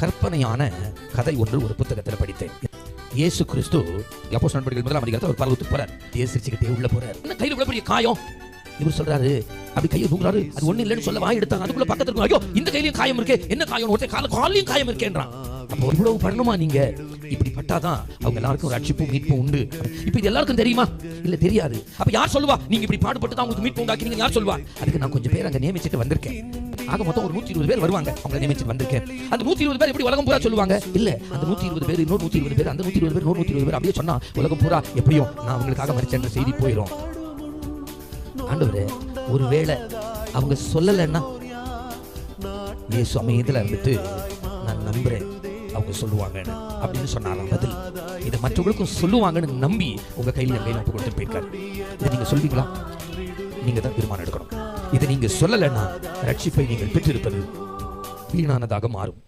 கற்பனையான கதை ஒன்று ஒரு புத்தகத்தில் படித்தேன். இயேசு கிறிஸ்து எப்போ நடவடிக்கைகள் முதலாம் அதிகாரத்தில் ஒரு பரவத்துக்கு போறார். சிரிச்சுக்கிட்டே உள்ள போறார். என்ன கையில் உள்ள பெரிய காயம். இவர் சொல்றாரு அப்படி கையை தூங்குறாரு அது ஒண்ணு இல்லைன்னு சொல்ல வாய் எடுத்தாங்க அதுக்குள்ள பக்கத்துல இருக்கும் ஐயோ இந்த கையிலயும் காயம் இருக்கு. என்ன காயம்? ஒருத்தன் கால காலையும் காயம் இருக்கேன்றான். அப்போ இவ்வளவு பண்ணணுமா நீங்க? இப்படி பட்டாதான் அவங்க எல்லாருக்கும் ரட்சிப்பும் மீட்பும் உண்டு. இப்போ இது எல்லாருக்கும் தெரியுமா? இல்ல தெரியாது. அப்ப யார் சொல்லுவா? நீங்க இப்படி பாடுபட்டு தான் உங்களுக்கு மீட்பு உண்டாக்கினீங்க யார் சொல்லுவா? அதுக்கு நான் கொஞ்சம் பேர் அங்க நியமிச்சிட்டு வந்திருக்கேன். ஆக மொத்தம் ஒரு நூத்தி இருபது பேர் வருவாங்க. அவங்க நியமிச்சு வந்திருக்கேன். அந்த நூத்தி இருபது பேர் எப்படி உலகம் பூரா சொல்லுவாங்க? இல்ல அந்த நூத்தி இருபது பேர் இன்னொரு நூத்தி இருபது பேர் அந்த நூத்தி இருபது பேர் இன்னொரு நூத்தி இருபது பேர் அப்படியே சொன்னா உலகம் பூரா எப்பயும் நான் அவங்களுக்காக மறிச்சேன்ற செய்தி போயிடும் ஆண்டவரே ஒருவேளை அவங்க சொல்லலைன்னா இயேசு அமையத்தில் இருந்துட்டு நான் நம்புறேன். அவங்க சொல்லுவாங்கன்னு. அப்படின்னு சொன்னாராம் பதில். இதை மற்றவங்களுக்கும் சொல்லுவாங்கன்னு நம்பி உங்க கையில் என் கையில் ஒப்பு போயிருக்காரு. இதை நீங்க சொல்வீங்களா? நீங்கள் தான் தீர்மானம் எடுக்கணும். இதை நீங்க சொல்லலைன்னா ரட்சிப்பை நீங்கள் பெற்றிருப்பது வீணானதாக மாறும்.